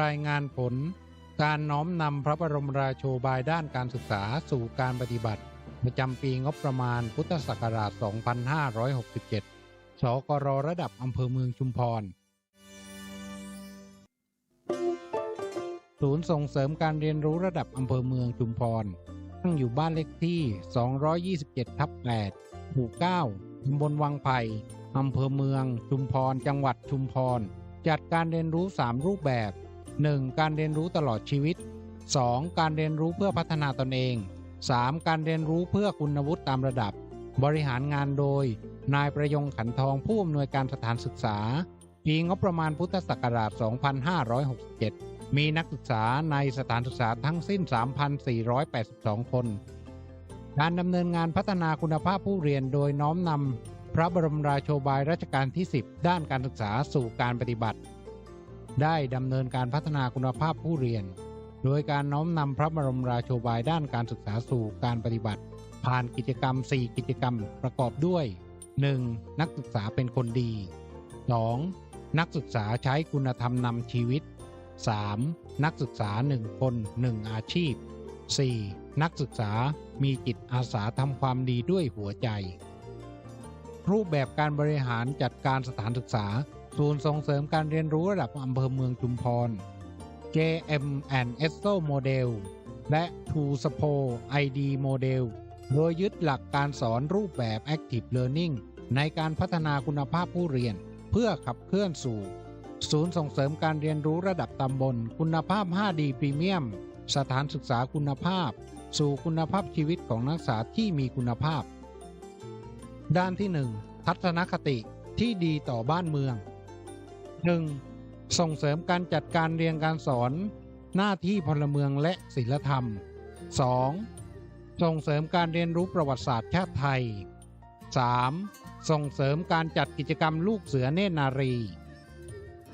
รายงานผล การน้อมนำพระบรมราโชบายด้านการศึกษาสู่การปฏิบัติ ประจำปีงบประมาณพุทธศักราช 2567 สกรระดับอำเภอเมืองชุมพร ศูนย์ส่งเสริมการเรียนรู้ระดับอำเภอเมืองชุมพร ตั้งอยู่บ้านเลขที่ 227 ทับ8หมู่ 9ตำบลวังไผ่อำเภอเมือง ชุมพร จังหวัดชุมพร จัดการเรียนรู้ 3 รูปแบบ 1. การเรียนรู้ตลอดชีวิต 2. การเรียนรู้เพื่อพัฒนาตนเอง 3. การเรียนรู้เพื่อคุณวุฒิตามระดับ บริหารงานโดย นายประยงขันทองผู้อำนวยการสถานศึกษา ปีงบประมาณพุทธศักราช 2567 มีนักศึกษาในสถานศึกษาทั้งสิ้น 3,482 คน การดำเนินงานพัฒนาคุณภาพผู้เรียนโดยน้อมนำพระบรมราโชบายรัชกาลที่ 10 ด้านการศึกษาสู่การปฏิบัติ ได้ดำเนินการพัฒนาคุณภาพผู้เรียน โดยการน้อมนำพระบรมราโชบายด้านการศึกษาสู่การปฏิบัติ ผ่านกิจกรรม 4 กิจกรรมประกอบด้วย 1. นักศึกษาเป็นคนดี 2. นักศึกษาใช้คุณธรรมนำชีวิต 3. นักศึกษา 1 คน 1 อาชีพ 4. นักศึกษามีจิตอาสาทำความดีด้วยหัวใจ รูปแบบการบริหารจัดการสถานศึกษา ศูนย์ส่งเสริมการเรียนรู้ระดับอำเภอเมืองชุมพร JM and ESO Model และ t o s p o ID Model โดยยึดหลักการสอนรูปแบบ Active Learning ในการพัฒนาคุณภาพผู้เรียน เพื่อขับเคลื่อนสู่ ศูนย์ส่งเสริมการเรียนรู้ระดับตำบล คุณภาพ 5D พรีเมียม สถานศึกษาคุณภาพ สู่คุณภาพชีวิตของนักศึกษาที่มีคุณภาพ ด้านที่ 1 ทัศนคติที่ดีต่อบ้านเมือง 1. ส่งเสริมการจัดการเรียนการสอน หน้าที่พลเมืองและศิลธรรม 2. ส่งเสริมการเรียนรู้ประวัติศาสตร์ชาติไทย 3. ส่งเสริมการจัดกิจกรรมลูกเสือเนนารี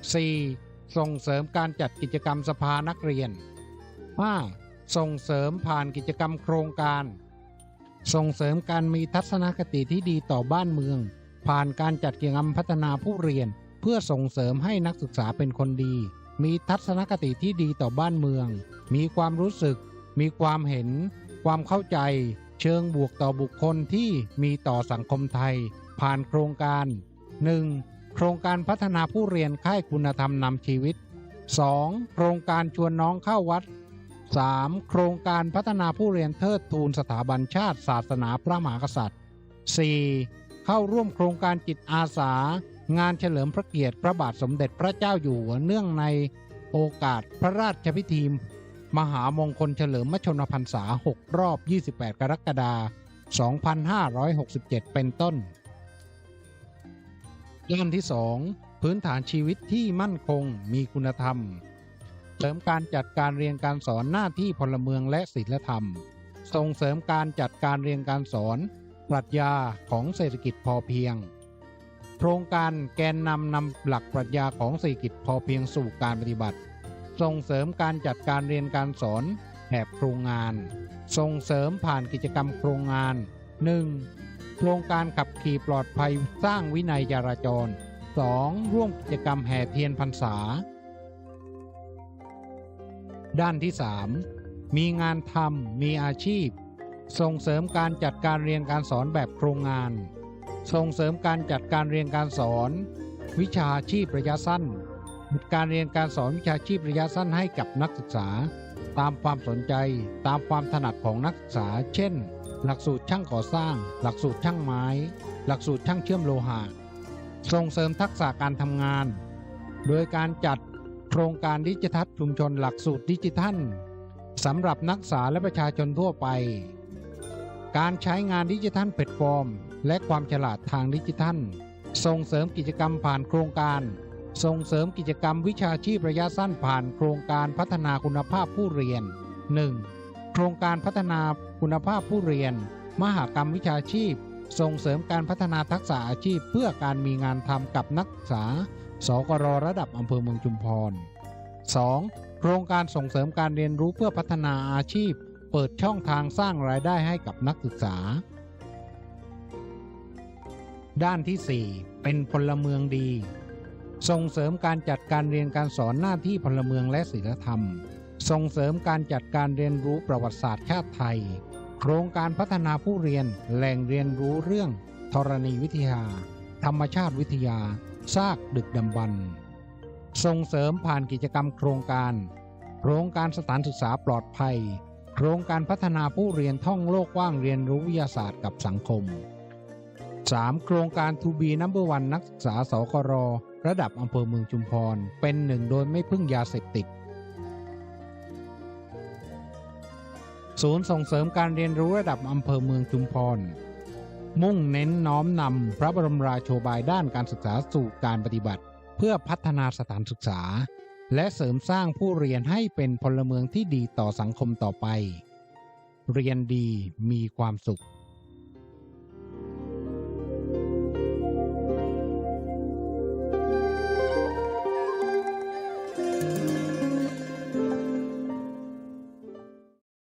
4. ส่งเสริมการจัดกิจกรรมสภานักเรียน 5. ส่งเสริมผ่านกิจกรรมโครงการ ส่งเสริมการมีทัศนคติที่ดีต่อบ้านเมือง ผ่านการจัดกิจกรรมพัฒนาผู้เรียน เพื่อส่งเสริมให้นักศึกษาเป็นคนดี มีทัศนคติที่ดีต่อบ้านเมือง มีความรู้สึก มีความเห็น ความเข้าใจ เชิงบวกต่อบุคคลที่มีต่อสังคมไทย ผ่านโครงการ 1. โครงการพัฒนาผู้เรียนค่ายคุณธรรมนำชีวิต 2. โครงการชวนน้องเข้าวัด 3. โครงการพัฒนาผู้เรียนเทิดทูนสถาบันชาติศาสนาพระมหากษัตริย์ 4. เข้าร่วมโครงการจิตอาสา งานเฉลิมพระเกียรติพระบาทสมเด็จพระเจ้าอยู่หัวเนื่องในโอกาสพระราชพิธีมหามงคลเฉลิมมชนพรรษา 6 รอบ 28 กรกฎาคม 2567 เป็นต้นด้านที่ 2 พื้นฐานชีวิตที่มั่นคงมีคุณธรรม เสริมการจัดการเรียนการสอนหน้าที่พลเมืองและศีลธรรม ส่งเสริมการจัดการเรียนการสอน ปรัชญาของเศรษฐกิจพอเพียง ครงการแกนนำนำหลักปรัชญาของเศรษฐกิจพอเพียงสู่การปฏิบัติ ส่งเสริมการจัดการเรียนการสอนแบบโครงงาน ส่งเสริมผ่านกิจกรรมโครงงาน 1. โครงการขับขี่ปลอดภัยสร้างวินัยจราจร 2. ร่วมกิจกรรมแห่เทียนพรรษา ด้านที่ 3 มีงานทำมีอาชีพ ส่งเสริมการจัดการเรียนการสอนแบบโครงงาน ส่งเสริมการจัดการเรียนการสอน วิชาชีพระยะสั้นการเรียนการสอนวิชาชีพระยะสั้นให้กับนักศึกษา ตามความสนใจตามความถนัดของนักศึกษา เช่น หลักสูตรช่างก่อสร้าง หลักสูตรช่างไม้ หลักสูตรช่างเชื่อมโลหะส่งเสริมทักษะการทำงาน โดยการจัดโครงการดิจิทัลชุมชนหลักสูตรดิจิทัลสำหรับนักศึกษาและประชาชนทั่วไป การใช้งานดิจิทัลแพลตฟอร์ม และความฉลาดทางดิจิทัล ส่งเสริมกิจกรรมผ่านโครงการ ส่งเสริมกิจกรรมวิชาชีพระยะสั้นผ่านโครงการพัฒนาคุณภาพผู้เรียน 1. โครงการพัฒนาคุณภาพผู้เรียน มหากรรมวิชาชีพ ส่งเสริมการพัฒนาทักษะอาชีพเพื่อการมีงานทำกับนักศึกษา สกรระดับอำเภอเมืองชุมพร 2. โครงการส่งเสริมการเรียนรู้เพื่อพัฒนาอาชีพ เปิดช่องทางสร้างรายได้ให้กับนักศึกษา ด้านที่ 4 เป็นพลเมืองดี ส่งเสริมการจัดการเรียนการสอนหน้าที่พลเมืองและศีลธรรม ส่งเสริมการจัดการเรียนรู้ประวัติศาสตร์ชาติไทย โครงการพัฒนาผู้เรียนแหล่งเรียนรู้เรื่องธรณีวิทยา ธรรมชาติวิทยา ซากดึกดำบรรส่งเสริมผ่านกิจกรรมโครงการ โครงการสถานศึกษาปลอดภัย โครงการพัฒนาผู้เรียนท่องโลกว่างเรียนรู้วิทยาศาสตร์กับสังคม 3. โครงการ To be number one นักศึกษาสกร ระดับอำเภอเมืองชุมพร เป็นหนึ่งโดยไม่พึ่งยาเสพติด ศูนย์ส่งเสริมการเรียนรู้ระดับอำเภอเมืองชุมพร มุ่งเน้นน้อมนำพระบรมราโชบายด้านการศึกษาสู่การปฏิบัติ เพื่อพัฒนาสถานศึกษา และเสริมสร้างผู้เรียนให้เป็นพลเมืองที่ดีต่อสังคมต่อไป เรียนดีมีความสุข